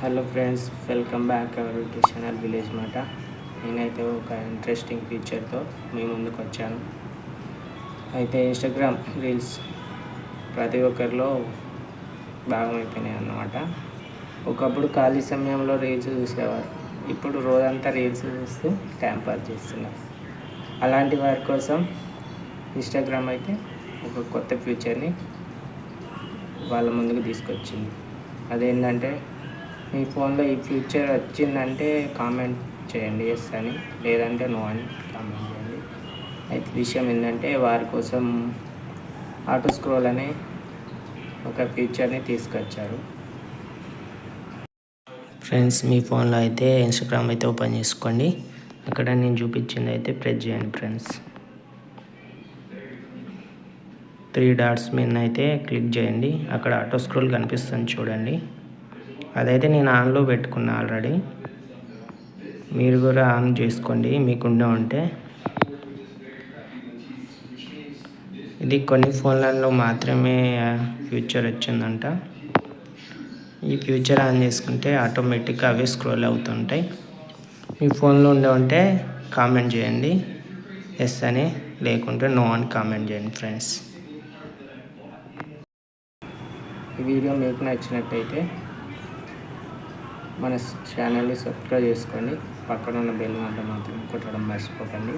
Hello friends welcome back our to channel village మాట. నేనైతే ఒక ఇంట్రెస్టింగ్ ఫీచర్తో మీ ముందుకు వచ్చాను. అయితే ఇన్స్టాగ్రామ్ రీల్స్ ప్రతి ఒక్కరిలో భాగమైపోయినాయి అన్నమాట. ఒకప్పుడు ఖాళీ సమయంలో రీల్స్ చూసేవారు. ఇప్పుడు రోజంతా రీల్స్ చూస్తూ టైం పాస్ చేస్తున్నారు. అలాంటి వారి కోసం ఇన్స్టాగ్రామ్ అయితే ఒక కొత్త ఫీచర్ని వాళ్ళ ముందుకు తీసుకొచ్చింది. అదేంటంటే మీ ఫోన్లో ఈ ఫీచర్ వచ్చిందంటే కామెంట్ చేయండి ఎస్ అని. లేదంటే నో అని కామెంట్ చేయండి. అయితే విషయం ఏంటంటే వారి కోసం ఆటో స్క్రోల్ అనే ఒక ఫీచర్ని తీసుకొచ్చారు. ఫ్రెండ్స్ మీ ఫోన్లో అయితే ఇన్స్టాగ్రామ్ అయితే ఓపెన్ చేసుకోండి. అక్కడ నేను చూపించింది అయితే ప్రెస్ చేయండి ఫ్రెండ్స్. త్రీ డాట్స్ మీద అయితే క్లిక్ చేయండి. అక్కడ ఆటో స్క్రోల్ కనిపిస్తుంది చూడండి. అదైతే నేను ఆన్లో పెట్టుకున్నా ఆల్రెడీ. మీరు కూడా ఆన్ చేసుకోండి మీకుండే ఉంటే. ఇది కొన్ని ఫోన్లలో మాత్రమే ఫ్యూచర్ వచ్చిందంట. ఈ ఫ్యూచర్ ఆన్ చేసుకుంటే ఆటోమేటిక్గా అవి స్క్రోల్ అవుతుంటాయి. మీ ఫోన్లో ఉండే ఉంటే కామెంట్ చేయండి. ఎస్ అని లేకుంటే నో అని కామెంట్ చేయండి ఫ్రెండ్స్. ఈ వీడియో మీకు నచ్చినట్టయితే మన ఛానల్ని సబ్స్క్రైబ్ చేసుకొని పక్కన ఉన్న బెల్ మాట మాత్రం కొట్టడం మర్చిపోకండి.